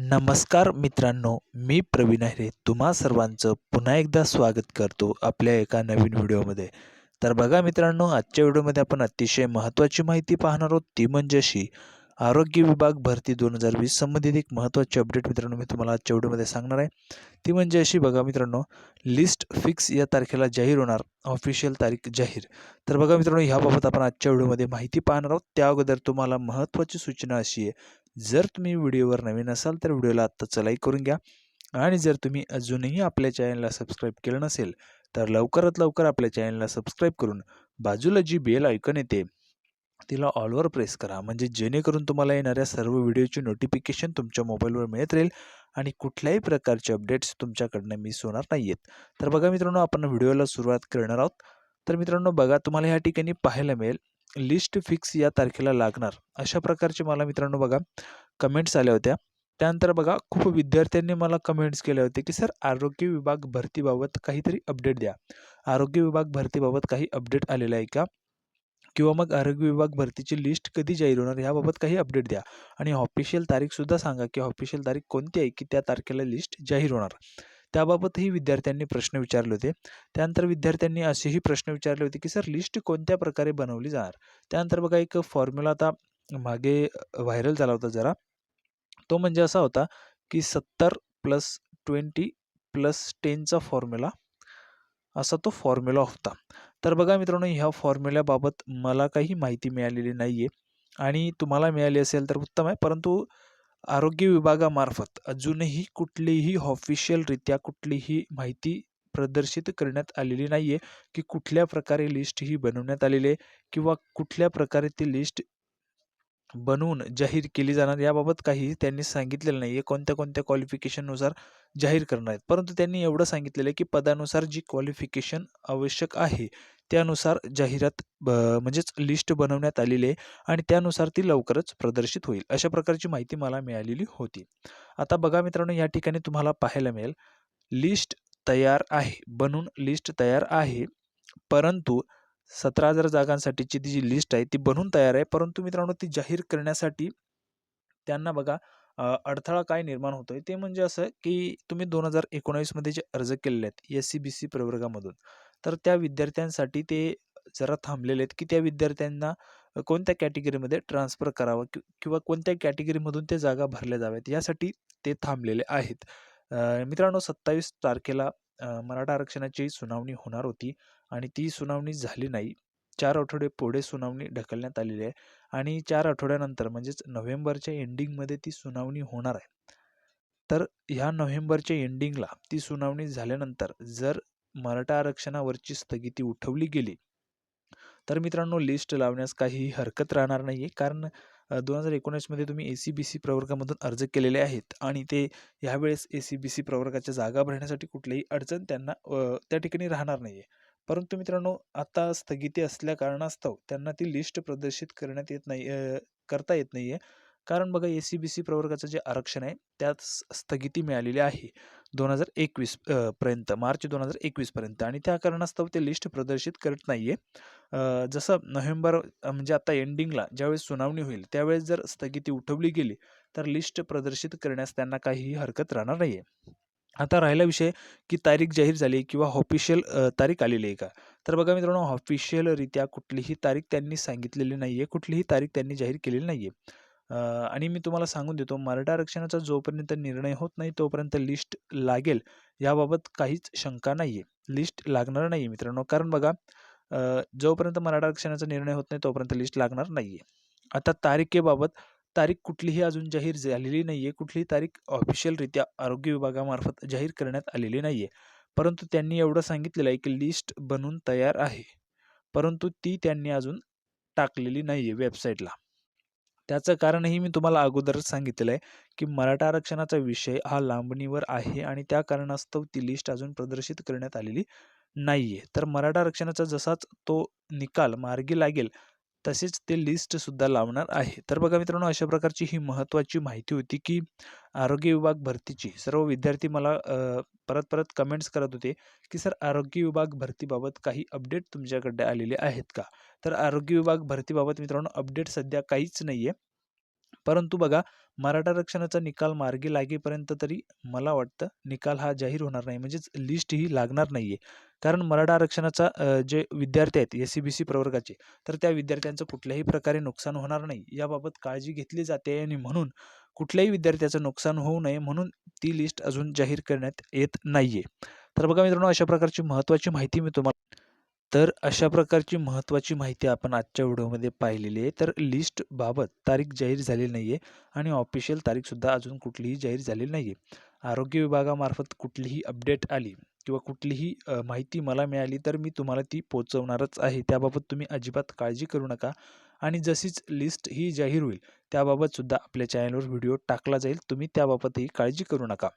नमस्कार मित्रांनो मी प्रवीण आहे. तुम्हा सर्वांचं पुन्हा एकदा स्वागत करतो आपल्या एका नवीन व्हिडिओमध्ये. तर बघा मित्रांनो आजच्या व्हिडिओमध्ये आपण अतिशय महत्त्वाची माहिती पाहणार आहोत. ती म्हणजे अशी आरोग्य विभाग भरती दोन हजार वीस संबंधित एक महत्त्वाची अपडेट मित्रांनो मी तुम्हाला आजच्या व्हिडिओमध्ये सांगणार आहे. ती म्हणजे अशी बघा मित्रांनो लिस्ट फिक्स या तारखेला जाहीर होणार. ऑफिशियल तारीख जाहीर. तर बघा मित्रांनो ह्याबाबत आपण आजच्या व्हिडिओमध्ये माहिती पाहणार आहोत. त्या अगोदर तुम्हाला महत्त्वाची सूचना अशी आहे जर तुम्ही व्हिडिओवर नवीन असाल तर व्हिडिओला आत्ताच लाईक करून घ्या. आणि जर तुम्ही अजूनही आपल्या चॅनलला सबस्क्राईब केलं नसेल तर लवकरात लवकर आपल्या चॅनलला सबस्क्राईब करून बाजूला जी बेल ऐकून येते तिला ऑलवर प्रेस करा. म्हणजे जेणेकरून तुम्हाला येणाऱ्या सर्व व्हिडिओची नोटिफिकेशन तुमच्या मोबाईलवर मिळत राहील आणि कुठल्याही प्रकारचे अपडेट्स तुमच्याकडनं मिस होणार नाही आहेत तर बघा मित्रांनो आपण व्हिडिओला सुरुवात करणार आहोत. तर मित्रांनो बघा तुम्हाला ह्या ठिकाणी पाहायला मिळेल. लिस्ट फिक्स या तारखेला लागणार. अशा प्रकारचे मला मित्रांनो बघा कमेंट्स आल्या होत्या. त्यानंतर बघा खूप विद्यार्थ्यांनी मला कमेंट्स केले होते की सर आरोग्य विभाग भरतीबाबत काहीतरी अपडेट द्या. आरोग्य विभाग भरतीबाबत काही अपडेट आलेलं आहे का? किंवा मग आरोग्य विभाग भरतीची लिस्ट कधी जाहीर होणार याबाबत काही अपडेट द्या. आणि ऑफिशियल तारीखसुद्धा सांगा की ऑफिशियल तारीख कोणती आहे की त्या तारखेला लिस्ट जाहीर होणार. त्याबाबतही विद्यार्थ्यांनी प्रश्न विचारले होते. त्यानंतर विद्यार्थ्यांनी असेही प्रश्न विचारले होते की सर लिस्ट कोणत्या प्रकारे बनवली जाणार? त्यानंतर बघा एक फॉर्म्युला आता मागे व्हायरल झाला होता जरा. तो म्हणजे असा होता की सत्तर प्लस ट्वेंटी प्लस टेनचा फॉर्म्युला असा तो फॉर्म्युला होता. तर बघा मित्रांनो ह्या फॉर्म्युल्याबाबत मला काही माहिती मिळालेली नाही आहे आणि तुम्हाला मिळाली असेल तर उत्तम आहे परंतु आरोग्य विभागामार्फत अजूनही कुठलीही ऑफिशियलरित्या कुठलीही माहिती प्रदर्शित करण्यात आलेली नाही आहे की कुठल्या प्रकारे लिस्ट ही बनवण्यात आलेली आहे किंवा कुठल्या प्रकारे ती लिस्ट बनवून जाहीर केली जाणार याबाबत काही त्यांनी सांगितलेलं नाही आहे कोणत्या कोणत्या क्वालिफिकेशननुसार जाहीर करणार आहेत. परंतु त्यांनी एवढं सांगितलेलं आहे की पदानुसार जी क्वालिफिकेशन आवश्यक आहे त्यानुसार जाहिरात ब म्हणजेच लिस्ट बनवण्यात आलेली आहे आणि त्यानुसार ती लवकरच प्रदर्शित होईल. अशा प्रकारची माहिती मला मिळालेली होती. आता बघा मित्रांनो या ठिकाणी तुम्हाला पाहायला मिळेल. लिस्ट तयार आहे. बनून लिस्ट तयार आहे. परंतु सतरा हजार जागांसाठीची ती जी लिस्ट आहे ती बनवून तयार आहे. परंतु मित्रांनो ती जाहीर करण्यासाठी त्यांना बघा अडथळा काय निर्माण होतो आहे ते म्हणजे असं की तुम्ही दोन हजार एकोणावीसमध्ये जे अर्ज केलेले आहेत एस सी बी सी प्रवर्गामधून तर त्या विद्यार्थ्यांसाठी ते जरा थांबलेले आहेत की त्या विद्यार्थ्यांना कोणत्या कॅटेगरीमध्ये ट्रान्सफर करावं किंवा कोणत्या कॅटेगरीमधून ते जागा भरल्या जाव्यात यासाठी ते थांबलेले आहेत. मित्रांनो सत्तावीस तारखेला मराठा आरक्षणाची सुनावणी होणार होती. आणि ती सुनावणी झाली नाही. चार आठवडे पुढे सुनावणी ढकलण्यात आलेली आहे आणि चार आठवड्यानंतर म्हणजेच नोव्हेंबरच्या एंडिंगमध्ये ती सुनावणी होणार आहे. तर ह्या नोव्हेंबरच्या एंडिंगला ती सुनावणी झाल्यानंतर जर मराठा आरक्षणावरची स्थगिती उठवली गेली तर मित्रांनो लिस्ट लावण्यास काहीही हरकत राहणार नाही आहे कारण दोन हजार एकोणीसमध्ये तुम्ही ए सी बी सी प्रवर्गामधून अर्ज केलेले आहेत आणि ते ह्यावेळेस ए सी बी सी प्रवर्गाच्या जागा भरण्यासाठी कुठलीही अडचण त्यांना त्या ठिकाणी राहणार नाही आहे परंतु मित्रांनो आता स्थगिती असल्या कारणास्तव त्यांना ती लिस्ट प्रदर्शित करण्यात येत नाही करता येत नाही आहे कारण बघा ए सी बी सी प्रवर्गाचं जे आरक्षण आहे त्यात स्थगिती मिळालेली आहे दोन हजार एकवीस पर्यंत मार्च दोन हजार एकवीसपर्यंत आणि त्या कारणास्तव ते लिस्ट प्रदर्शित करत नाही आहे जसं नोव्हेंबर म्हणजे आता एंडिंगला ज्यावेळेस सुनावणी होईल त्यावेळेस जर स्थगिती उठवली गेली तर लिस्ट प्रदर्शित करण्यास त्यांना काहीही हरकत राहणार नाही आहे आता राहिला विषय की तारीख जाहीर झाली किंवा ऑफिशियल तारीख आलेली आहे का? तर बघा मित्रांनो ऑफिशियलरित्या कुठलीही तारीख त्यांनी सांगितलेली नाही आहे कुठलीही तारीख त्यांनी जाहीर केलेली नाही आहे आणि मी तुम्हाला सांगून देतो मराठा आरक्षणाचा जोपर्यंत निर्णय होत नाही तोपर्यंत लिस्ट लागेल. याबाबत काहीच शंका नाही आहे लिस्ट लागणार नाही आहे मित्रांनो. कारण बघा जोपर्यंत मराठा आरक्षणाचा निर्णय होत नाही तोपर्यंत लिस्ट लागणार नाही आहे आता तारखेबाबत तारीख कुठलीही अजून जाहीर झालेली नाही आहे कुठलीही तारीख ऑफिशियलरित्या आरोग्य विभागामार्फत जाहीर करण्यात आलेली नाही आहे परंतु त्यांनी एवढं सांगितलेलं आहे की लिस्ट बनवून तयार आहे. परंतु ती त्यांनी अजून टाकलेली नाही आहे वेबसाईटला त्याचं कारणही मी तुम्हाला अगोदरच सांगितलेलं आहे की मराठा आरक्षणाचा विषय हा लांबणीवर आहे आणि त्या कारणास्तव ती लिस्ट अजून प्रदर्शित करण्यात आलेली नाही आहे तर मराठा आरक्षणाचा जसाच तो निकाल मार्गी लागेल तसेच ते लिस्टसुद्धा लावणार आहे. तर बघा मित्रांनो अशा प्रकारची ही महत्त्वाची माहिती होती की आरोग्य विभाग भरतीची. सर्व विद्यार्थी मला परत परत कमेंट्स करत होते की सर आरोग्य विभाग भरतीबाबत काही अपडेट तुमच्याकडे आलेले आहेत का? तर आरोग्य विभाग भरतीबाबत मित्रांनो अपडेट सध्या काहीच नाही आहे परंतु बघा मराठा आरक्षणाचा निकाल मार्गी लागेपर्यंत तरी मला वाटतं निकाल हा जाहीर होणार नाही. म्हणजेच लिस्ट ही लागणार नाही आहे कारण मराठा आरक्षणाचा जे विद्यार्थी आहेत एस सी बी सी प्रवर्गाचे तर त्या विद्यार्थ्यांचं कुठल्याही प्रकारे नुकसान होणार नाही. याबाबत काळजी घेतली जाते आणि म्हणून कुठल्याही विद्यार्थ्याचं नुकसान होऊ नये म्हणून ती लिस्ट अजून जाहीर करण्यात येत नाही आहे तर बघा मित्रांनो अशा प्रकारची महत्त्वाची माहिती मी तुम्हाला तर अशा प्रकारची महत्त्वाची माहिती आपण आजच्या व्हिडिओमध्ये पाहिलेली आहे. तर लिस्टबाबत तारीख जाहीर झालेली नाही आहे आणि ऑफिशियल तारीखसुद्धा अजून कुठलीही जाहीर झालेली नाही आहे आरोग्य विभागामार्फत कुठलीही अपडेट आली किंवा कुठलीही माहिती मला मिळाली तर मी तुम्हाला ती पोचवणारच आहे. त्याबाबत तुम्ही अजिबात काळजी करू नका आणि जशीच लिस्ट ही जाहीर होईल त्याबाबतसुद्धा आपल्या चॅनलवर व्हिडिओ टाकला जाईल. तुम्ही त्याबाबतही काळजी करू नका.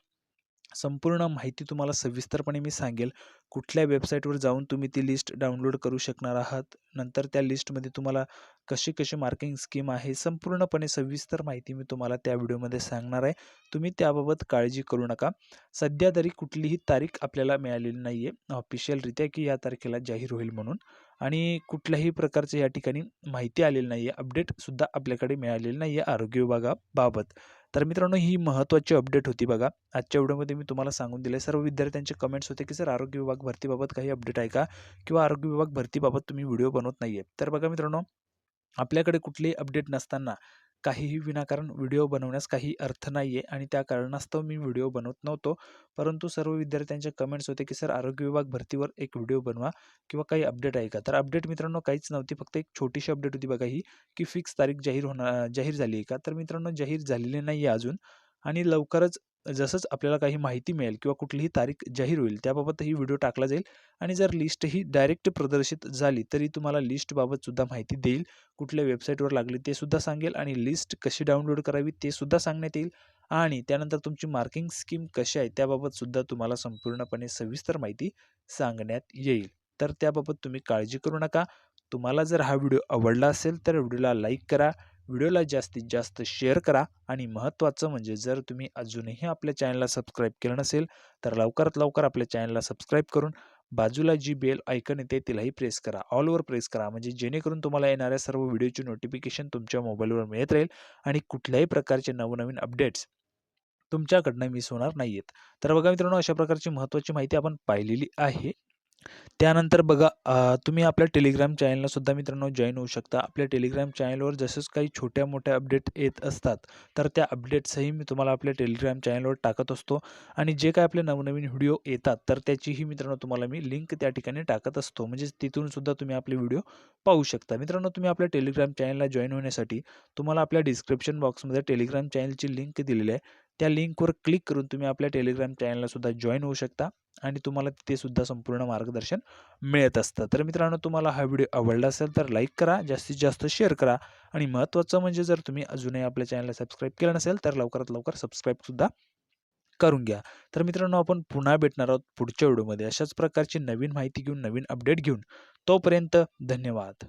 संपूर्ण माहिती तुम्हाला सविस्तरपणे मी सांगेल. कुठल्या वेबसाईटवर जाऊन तुम्ही ती लिस्ट डाउनलोड करू शकणार आहात? नंतर त्या लिस्टमध्ये तुम्हाला कशी कशी मार्किंग स्कीम आहे? संपूर्णपणे सविस्तर माहिती मी तुम्हाला त्या व्हिडिओमध्ये सांगणार आहे. तुम्ही त्याबाबत काळजी करू नका. सध्या तरी कुठलीही तारीख आपल्याला मिळालेली नाही आहे ऑफिशियलरित्या की या तारखेला जाहीर होईल म्हणून. आणि कुठल्याही प्रकारचे या ठिकाणी माहिती आलेली नाही आहे अपडेटसुद्धा आपल्याकडे मिळालेली नाही आहे आरोग्य विभागाबाबत. तर मित्रांनो ही महत्त्वाची अपडेट होती बघा. आजच्या व्हिडिओमध्ये मी तुम्हाला सांगून दिले सर्व विद्यार्थ्यांचे कमेंट्स होते की सर आरोग्य विभाग भरतीबाबत काही अपडेट आहे का? किंवा आरोग्य विभाग भरतीबाबत तुम्ही व्हिडिओ बनवत नाही आहे तर बघा मित्रांनो आपल्याकडे कुठलेही अपडेट नसताना काहीही विनाकारण व्हिडिओ बनवण्यास काही अर्थ नाही आहे आणि त्या कारणास्तव मी व्हिडिओ बनवत नव्हतो. परंतु सर्व विद्यार्थ्यांचे कमेंट्स होते की सर आरोग्य विभाग भरतीवर एक व्हिडिओ बनवा किंवा काही अपडेट आहे का? तर अपडेट मित्रांनो काहीच नव्हती. फक्त एक छोटीशी अपडेट होती बघा ही की फिक्स तारीख जाहीर होणार जाहीर झाली आहे का? तर मित्रांनो जाहीर झालेली नाही आहे अजून आणि लवकरच जसंच आपल्याला काही माहिती मिळेल किंवा कुठलीही तारीख जाहीर होईल त्याबाबतही व्हिडिओ टाकला जाईल आणि जर लिस्ट ही डायरेक्ट प्रदर्शित झाली तरी तुम्हाला लिस्टबाबतसुद्धा माहिती देईल कुठल्या वेबसाईटवर लागली ते सुद्धा सांगेल आणि लिस्ट कशी डाउनलोड करावी ते सुद्धा सांगण्यात येईल आणि त्यानंतर तुमची मार्किंग स्कीम कशी आहे त्याबाबतसुद्धा तुम्हाला संपूर्णपणे सविस्तर माहिती सांगण्यात येईल. तर त्याबाबत तुम्ही काळजी करू नका. तुम्हाला जर हा व्हिडिओ आवडला असेल तर व्हिडिओला लाईक करा व्हिडिओला जास्तीत जास्त शेअर करा आणि महत्त्वाचं म्हणजे जर तुम्ही अजूनही आपल्या चॅनलला सबस्क्राईब केलं नसेल तर लवकरात लवकर आपल्या चॅनलला सबस्क्राईब करून बाजूला जी बेल ऐकन येते तिलाही प्रेस करा. ऑलवर प्रेस करा म्हणजे जेणेकरून तुम्हाला येणाऱ्या सर्व व्हिडिओची नोटिफिकेशन तुमच्या मोबाईलवर मिळत राहील आणि कुठल्याही प्रकारचे नवनवीन अपडेट्स तुमच्याकडनं मिस होणार नाही आहेत तर बघा मित्रांनो अशा प्रकारची महत्त्वाची माहिती आपण पाहिलेली आहे. त्यानंतर बघा तुम्ही आपल्या टेलिग्राम चॅनलला सुद्धा मित्रांनो जॉईन होऊ शकता. आपल्या टेलिग्राम चॅनलवर जसंच काही छोट्या मोठ्या अपडेट येत असतात तर त्या अपडेट्सही मी तुम्हाला आपल्या टेलिग्राम चॅनलवर टाकत असतो. आणि जे काय आपले नवनवीन व्हिडिओ येतात तर त्याचीही मित्रांनो तुम्हाला मी लिंक त्या ठिकाणी टाकत असतो. म्हणजे तिथूनसुद्धा तुम्ही आपले व्हिडिओ पाहू शकता. मित्रांनो तुम्ही आपल्या टेलिग्राम चॅनलला जॉईन होण्यासाठी तुम्हाला आपल्या डिस्क्रिप्शन बॉक्समध्ये टेलिग्राम चॅनलची लिंक दिलेली आहे. त्या लिंकवर क्लिक करून तुम्ही आपल्या टेलिग्राम चॅनलला सुद्धा जॉईन होऊ शकता आणि तुम्हाला तिथेसुद्धा संपूर्ण मार्गदर्शन मिळत असतं. तर मित्रांनो तुम्हाला हा व्हिडिओ आवडला असेल तर लाईक करा जास्तीत जास्त शेअर करा आणि महत्त्वाचं म्हणजे जर तुम्ही अजूनही आपल्या चॅनलला सबस्क्राईब केलं नसेल तर लवकरात लवकर सबस्क्राईबसुद्धा करून घ्या. तर मित्रांनो आपण पुन्हा भेटणार आहोत पुढच्या व्हिडिओमध्ये. अशाच प्रकारची नवीन माहिती घेऊन नवीन अपडेट घेऊन तोपर्यंत धन्यवाद.